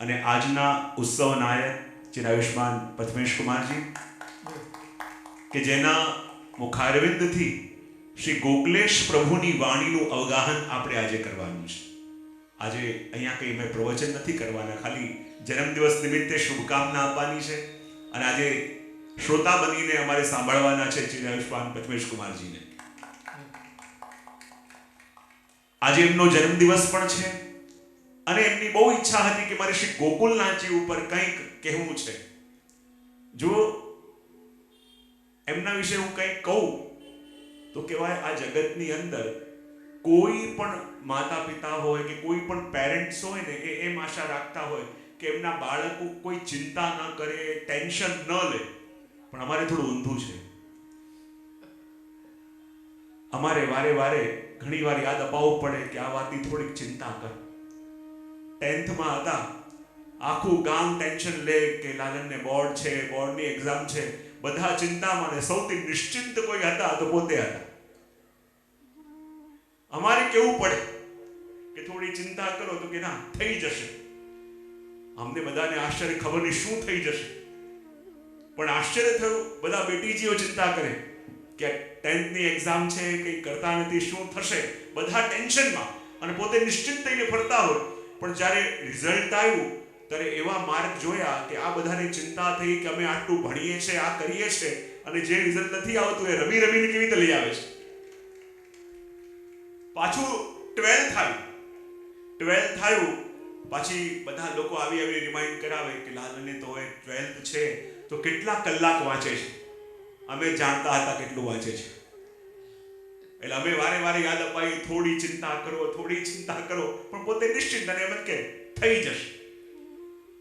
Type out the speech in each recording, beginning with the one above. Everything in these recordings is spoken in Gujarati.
અને આજના ઉત્સવ નાયક ચિરાયુષ્માન પદ્મેશ કુમારજી કે જેના મુખારવિંદથી શ્રી ગોકલેશ પ્રભુની વાણીનું અવગાહન આપણે આજે કરવાનું છે. આજે અહીંયા કંઈ મેં પ્રવચન નથી કરવાના, ખાલી જન્મદિવસ નિમિત્તે શુભકામના આપવાની છે અને આજે શ્રોતા બનીને અમારે સાંભળવાના છે ચિરાયુષ્માન પદ્મેશ કુમારજીને. આજે એમનો જન્મદિવસ પણ છે. અને એમની બહુ ઈચ્છા હતી કે મારે શ્રી ગોકુલનાથજી ઉપર કંઈક કહેવું છે. જો એમના વિશે હું કંઈક કહું, તો કહેવાય આ જગતની અંદર કોઈ પણ માતા પિતા હોય કે કોઈ પણ પેરેન્ટ્સ હોય ને, એ એમ આશા રાખતા હોય કે એમના બાળકો કોઈ ચિંતા ન કરે, ટેન્શન ન લે. પણ અમારે થોડું ઊંધું છે. અમારે વારે વારે ઘણી વાર યાદ અપાવવું પડે કે આ વાતની થોડીક ચિંતા કર. ટેન્થમાં હતા. આખું ગામ ટેન્શન લે કે લાલનને બોર્ડ છે બોર્ડની એક્ઝામ છે. બધા ચિંતામાં ને સૌથી નિશ્ચિંત કોઈ હતા તો પોતે હતા. અમારે કેવું પડે કે થોડી ચિંતા કરો તો કે ના, થઈ જશે. અમને બધાને આશ્ચર્ય ખબર નહીં શું થઈ જશે? પણ આશ્ચર્ય થયું, બધા બેટીજીઓ ચિંતા કરે. કે ટેન્થની એક્ઝામ છે, કંઈ કરતા નથી, શું થશે, બધા ટેન્શનમાં અને પોતે નિશ્ચિત થઈને ફરતા હોય. પણ જ્યારે રિઝલ્ટ આવ્યું, ત્યારે એવા માર્ક જોયા કે આ બધાને ચિંતા થઈ કે અમે આટલું ભણીએ છીએ આ કરીએ છીએ અને જે રિઝલ્ટ નથી આવતું, એ રમી રમીને કેવી રીતે લઈ આવે છે? પાછું ટ્વેલ્થ આવ્યું. ટ્વેલ્થ આવ્યું, પાછી બધા લોકો આવી આવી રિમાઇન્ડ કરાવે કે લાલને તો હવે ટ્વેલ્થ છે, તો કેટલા કલાક વાંચે છે? અમે જાણતા હતા કેટલું વાંચે છે. એટલે અમે વારે વારે યાદ અપાવી થોડી ચિંતા કરો, થોડી ચિંતા કરો, પણ પોતે નિશ્ચિત અને એમ કે થઈ જશે.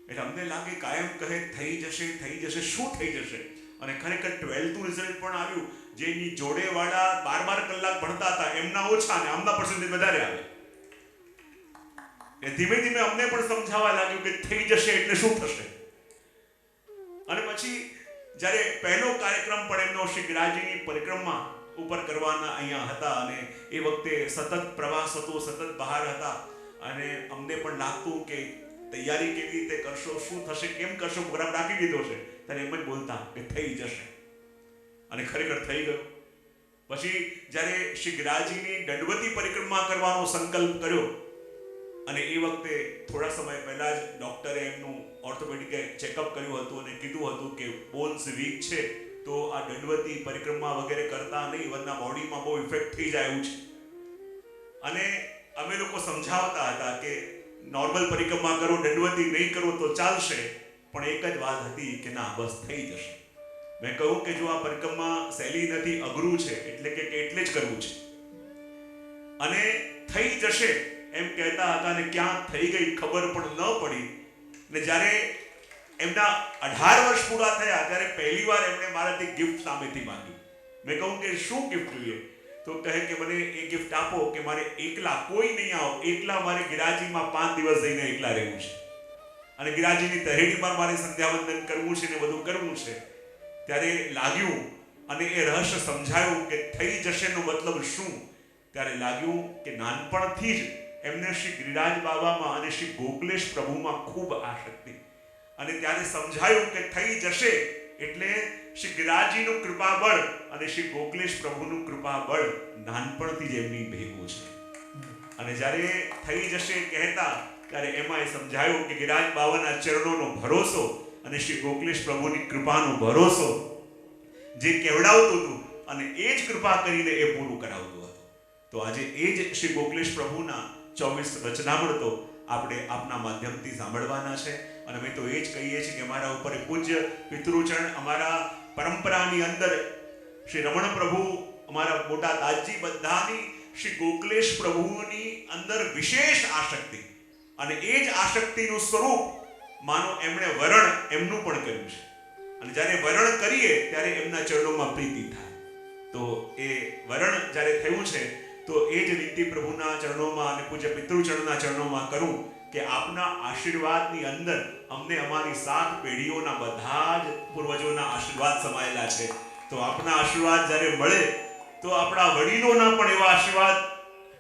એટલે અમને લાગે કાયમ કહે થઈ જશે થઈ જશે, શું થઈ જશે? અને ખરેખર ટ્વેલ્થનું રિઝલ્ટ પણ આવ્યું. જેની જોડેવાળા બાર બાર કલાક ભણતા હતા, એમના ઓછા અને આમના પર્સન્ટેજ વધારે આવે. એ ધીમે ધીમે અમને પણ સમજાવવા લાગ્યું કે થઈ જશે એટલે શું થશે? જ્યારે પહેલો કાર્યક્રમ પણ એમનો શ્રી ગિરાજીની પરિક્રમા ઉપર કરવાના અહીંયા હતા અને એ વખતે સતત પ્રવાસ હતો, સતત બહાર હતા અને અમને પણ લાગતું કે તૈયારી કેવી રીતે કરશો, શું થશે, કેમ કરશો પ્રોગ્રામ રાખી દીધો છે. ત્યારે એમ જ બોલતા કે થઈ જશે. અને ખરેખર થઈ ગયો. પછી જ્યારે શ્રી ગિરાજીની દંડવતી પરિક્રમા કરવાનો સંકલ્પ કર્યો અને એ વખતે થોડા સમય પહેલા જ ડોક્ટરે એમનું ઓર્થોપેડિકે ચેકઅપ કર્યું હતું અને કીધું હતું કે બોન્સ વીક છે, તો આ દંડવતી પરિક્રમા વગેરે કરતા નહીં, વરના બોડીમાં બહુ ઇફેક્ટ થઈ જાય છે. અને અમે લોકો સમજાવતા હતા કે નોર્મલ પરિક્રમા કરો, દંડવતી નહીં કરો તો ચાલશે, પણ એક જ વાત હતી કે ના, બસ થઈ જશે. મેં કહ્યું કે જો આ પરિક્રમા સહેલી નથી, અઘરું છે, એટલે કે એટલે જ કરવું છે. અને થઈ જશે. એમ કહેતા હતા ને ક્યાં થઈ ગઈ ખબર પણ ન પડી. ને જ્યારે એમના અઢાર વર્ષ પૂરા થયા, ત્યારે પહેલી વાર એમણે મારાથી ગિફ્ટ સામેથી માંગી. મેં કહું કે શું ગિફ્ટ જોઈએ? તો કહે કે મને એ ગિફ્ટ આપો કે મારે એકલા કોઈ નહીં આવો, એકલા મારે ગિરાજીમાં પાંચ દિવસ જઈને એકલા રહેવું છે. અને ગિરાજીની તહેડીમાં મારે સંધ્યાવંદન કરવું છે ને બધું કરવું છે. ત્યારે લાગ્યું અને એ રહસ્ય સમજાયું કે થઈ જશેનો મતલબ શું? ત્યારે લાગ્યું કે નાનપણથી જ એમને શ્રી ગિરિરાજ બાબામાં અને શ્રી ગોકલેશ પ્રભુમાં ખૂબ આશક્તિ. અને ત્યારે સમજાયું કે થઈ જશે એટલે શ્રી ગિરાજીનું કૃપા બળ અને શ્રી ગોકલેશ પ્રભુનું કૃપા બળ નાનપણથી જ એમની ભેગું છે. અને જ્યારે થઈ જશે કહેતા ત્યારે એમાં એ સમજાયું કે ગિરાજ બાબાના ચરણોનો ભરોસો અને શ્રી ગોકલેશ પ્રભુની કૃપાનો ભરોસો જે કેવડાવતું હતું અને એ જ કૃપા કરીને એ પૂરું કરાવતું હતું. તો આજે એ જ શ્રી ગોકલેશ પ્રભુના ચોવીસ રચનામૃતો આપણે આપના માધ્યમથી સાંભળવાના છે. અને અમે તો એ જ કહીએ છીએ કે અમારા ઉપર પૂજ્ય પિતૃચરણ અમારા પરંપરાની અંદર શ્રી રમણ પ્રભુ, અમારા મોટા દાદજી બધાની, શ્રી ગોકલેશ પ્રભુની અંદર વિશેષ આશક્તિ અને એ જ આશક્તિનું સ્વરૂપ માનો એમણે વરણ એમનું પણ કર્યું છે. અને જ્યારે વરણ કરીએ ત્યારે એમના ચરણોમાં પ્રીતિ થાય. તો એ વરણ જ્યારે થયું છે તો એ જ નીતિ પ્રભુના ચરણોમાં અને પૂજ્ય પિતૃચરણના ચરણોમાં કરું કે આપના આશીર્વાદની અંદર અમને અમારી સાત પેઢીઓના બધા જ પૂર્વજોના આશીર્વાદ સમાયેલા છે. તો આપના આશીર્વાદ જ્યારે મળે, તો આપણા વડીલોના પણ એવા આશીર્વાદ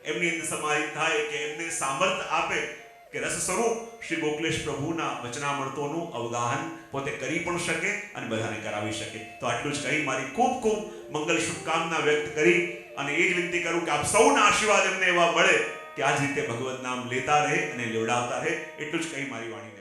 એમની અંદર સમાહિત થાય કે એમને સામર્થ આપે રસ સ્વરૂપ શ્રી ગોકલેશ પ્રભુના વચનામૃતોનું અવગાહન પોતે કરી પણ શકે અને બધાને કરાવી શકે. તો આટલું જ કહી મારી ખૂબ ખૂબ મંગલ શુભકામના વ્યક્ત કરી અને એ જ વિનંતી કરું કે આપ સૌના આશીર્વાદ એમને એવા મળે કે આ જ રીતે ભગવત નામ લેતા રહે અને લેવડાવતા રહે. એટલું જ કહી મારી વાણીને